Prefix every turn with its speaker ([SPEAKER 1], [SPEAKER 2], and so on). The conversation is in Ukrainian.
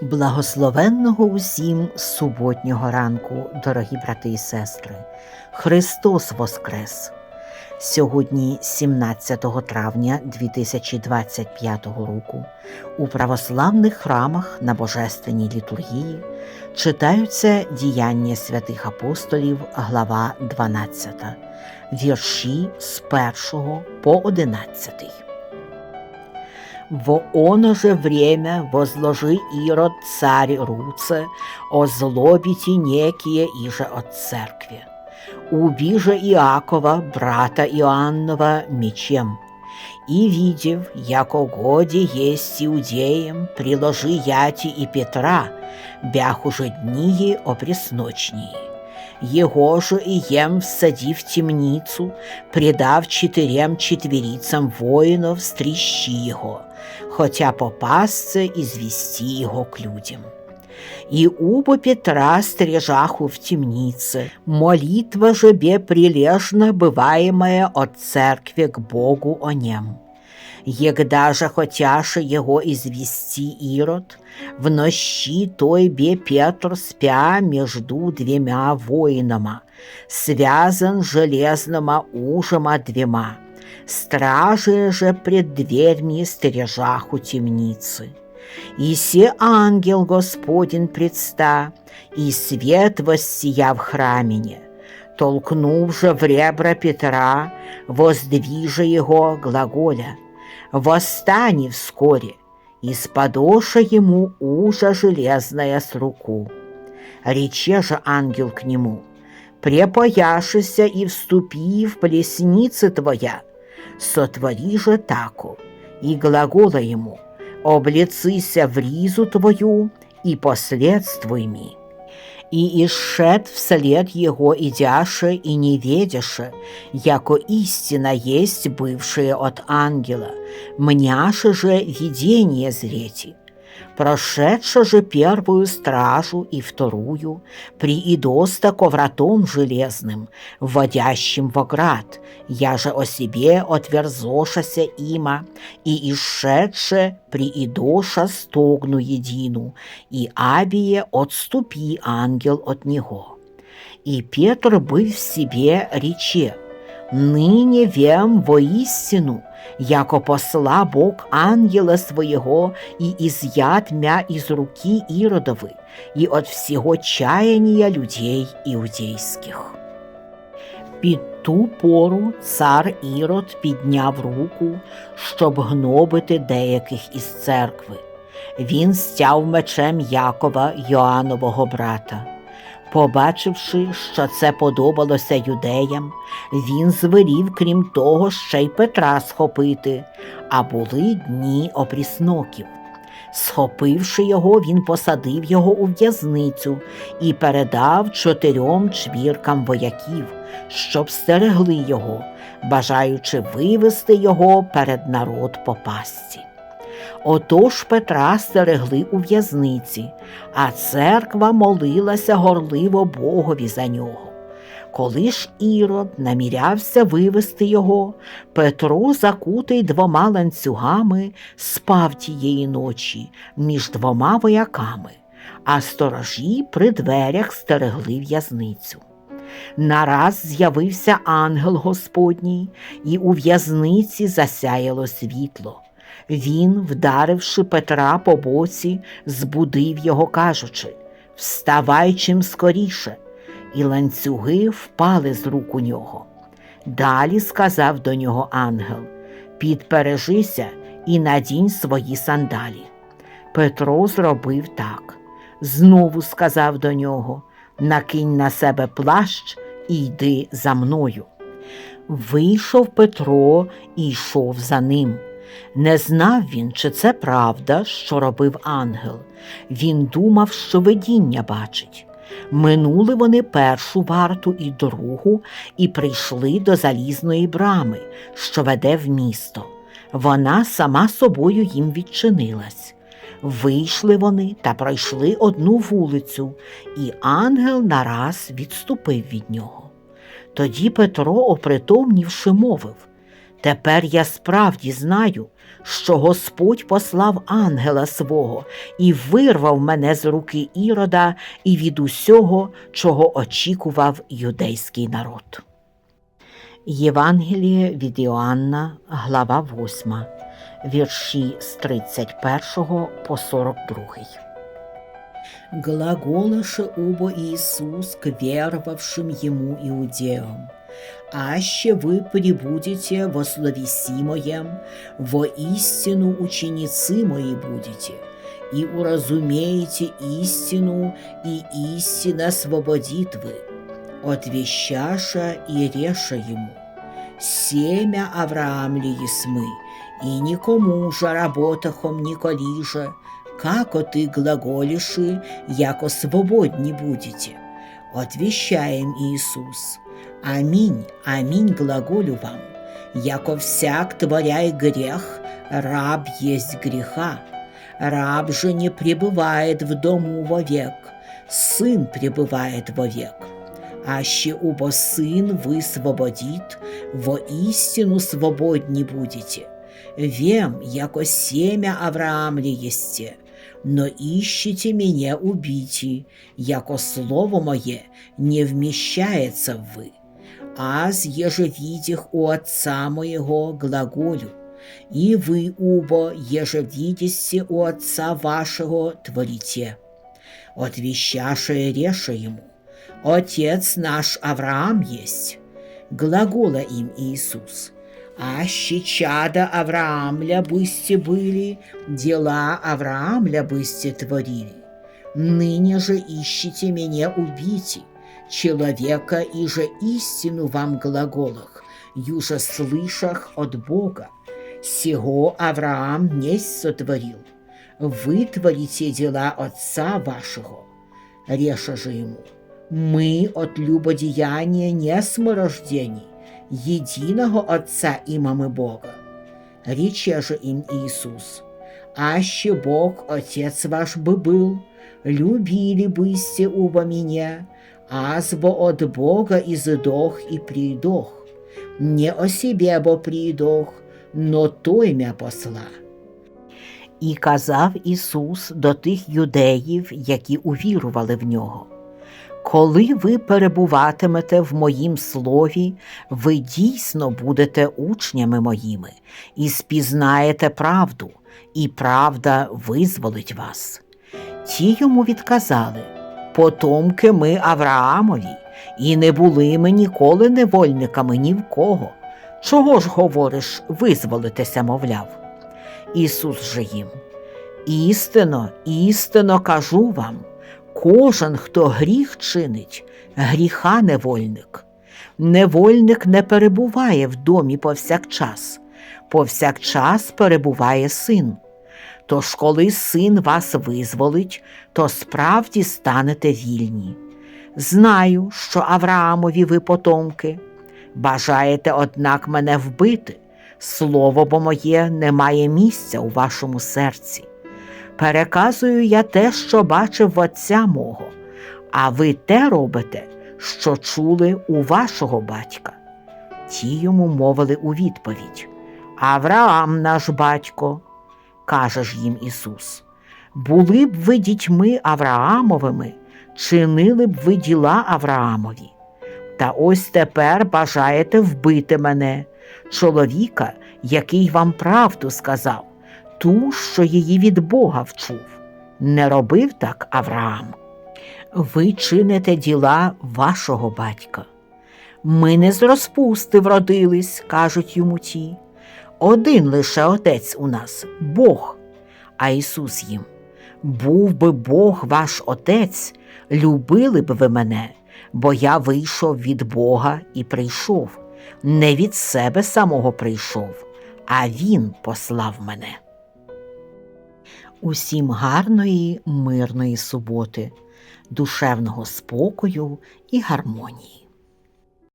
[SPEAKER 1] Благословенного усім суботнього ранку, дорогі брати і сестри, Христос Воскрес! Сьогодні, 17 травня 2025 року, у православних храмах на Божественній літургії читаються діяння святих апостолів, глава 12, вірші з 1 по 11. В оно же время возложи Ирод царь Руце, озлобите некие иже от церкви. Уби же Иакова, брата Иоаннова, мечем. И, видев, яко годе есть иудеям, приложи яти и Петра, бях уже днии опресночнии. Его же и ем всади в темницу, предав четырем четверицам воинов стрищи его, хотя попасться и звести его к людям. И убо Петра стрежаху в темнице, молитва же бе прилежно бываемая от церкви к Богу о нем. Егда же хотяше его извести Ирод, в нощи той бе Петр спя между двумя воинами, связан железными ужима двема, стражи же пред дверьми стережаху темницы. И се ангел Господень предста, и свет воссия в храмине, толкнув же в ребра Петра, воздвижа его глаголя, «Восстани вскоре!» и сподоша ему ужа железная с руку. Рече же ангел к нему, «Препояшися и вступи в плесницы твоя, сотвори же таку». И глагола ему, «Облицися в ризу твою и последствуй ми». И исшед вслед его идяше и не ведяше, яко истина есть бывшая от ангела, мняше же видение зрети. Прошедша же первую стражу и вторую, приидоста ковратом железным, вводящим в град, я же о себе отверзошася има, и исшедше приидоша стогну едину, и абие отступи ангел от него. И Петр был в себе рече, ныне вем воистину, яко посла Бог ангела своего и изъят мя из руки Иродовы и от всего чаяния людей иудейских. Під ту пору цар Ірод підняв руку, щоб гнобити деяких із церкви. Він стяв мечем Якова, Йоанового брата. Побачивши, що це подобалося юдеям, він звелів, крім того, ще й Петра схопити, а були дні опрісноків. Схопивши його, він посадив його у в'язницю і передав чотирьом чвіркам вояків, щоб стерегли його, бажаючи вивести його перед народ по пастці. Отож Петра стерегли у в'язниці, а церква молилася горливо Богові за нього. Коли ж Ірод намірявся вивести його, Петро, закутий двома ланцюгами, спав тієї ночі між двома вояками, а сторожі при дверях стерегли в'язницю. Нараз з'явився ангел Господній, і у в'язниці засяяло світло. Він, вдаривши Петра по боці, збудив його, кажучи Вставай чим скоріше, і ланцюги впали з рук у нього. Далі сказав до нього ангел Підпережися і надінь свої сандалі. Петро зробив так. Знову сказав до нього Накинь на себе плащ і йди за мною. Вийшов Петро і йшов за ним. Не знав він, чи це правда, що робив ангел. Він думав, що видіння бачить. Минули вони першу варту і другу і прийшли до залізної брами, що веде в місто. Вона сама собою їм відчинилась. Вийшли вони та пройшли одну вулицю, і ангел нараз відступив від нього. Тоді Петро, опритомнівши, мовив Тепер я справді знаю, що Господь послав ангела свого і вирвав мене з руки Ірода і від усього, чого очікував юдейський народ. Євангеліє від Іоанна, глава 8, вірші з 31 по 42. Глаголаше убо Иисус к веровавшим Ему иудеям. «Аще вы прибудете во словеси Моем, во истину ученицы Мои будете, и уразумеете истину, и истина освободит вы». Отвещаша и реша ему, «Семя Авраам ли есмы, и никому же работахом николи же, како ты глаголиши, яко свободни будете. Отвещаем Иисус. Аминь, аминь глаголю вам, яко всяк творяй грех, раб есть греха. Раб же не пребывает в дому вовек, сын пребывает вовек. Аще убо сын вы свободит, во истину свободни будете. Вем, яко семя Авраам ли есте, но ищите меня убити, яко слово мое не вмещается в вы. Аз еже видях у отца моего глаголю, и вы убо, еже видите у отца вашего, творите. Отвещаше реша ему, Отец наш Авраам есть, глагола им Иисус. Аще чада Авраамля бысте были, дела Авраамля бысте творили. Ныне же ищите меня убить, человека и же истину вам глаголах, юже слышах от Бога. Сего Авраам не сотворил. Вы творите дела отца вашего. Реша же ему, мы от любодеяния не сморождений, единого Отца имаме Бога. Рече же им Иисус, аще Бог Отец ваш бы был, любили бысте уба меня, аз бо от Бога изыдох и придох. Не о себе бо придох, но той мя посла. І казав Ісус до тих юдеїв, які увірували в нього. Коли ви перебуватимете в моїм слові, ви дійсно будете учнями моїми і спізнаєте правду, і правда визволить вас. Ті йому відказали потомки ми Авраамові, і не були ми ніколи невольниками ні в кого. Чого ж говориш, визволитися, мовляв? Ісус же їм. Істинно, істинно кажу вам. Кожен, хто гріх чинить, гріха невольник. Невольник не перебуває в домі повсякчас, повсякчас перебуває син. Тож, коли син вас визволить, то справді станете вільні. Знаю, що Авраамові ви потомки. Бажаєте, однак, мене вбити, слово бо моє не має місця у вашому серці переказую я те, що бачив отця мого, а ви те робите, що чули у вашого батька. Ті йому мовили у відповідь Авраам наш батько, каже ж їм Ісус. Були б ви дітьми Авраамовими, чинили б ви діла Авраамові. Та ось тепер бажаєте вбити мене, чоловіка, який вам правду сказав ту, що її від Бога вчув. Не робив так Авраам. Ви чините діла вашого батька. Ми не з розпусти вродились, кажуть йому ті. Один лише отець у нас Бог. А Ісус їм. Був би Бог ваш Отець, любили б ви мене, бо я вийшов від Бога і прийшов. Не від себе самого прийшов, а Він послав мене. Усім гарної, мирної суботи, душевного спокою і гармонії.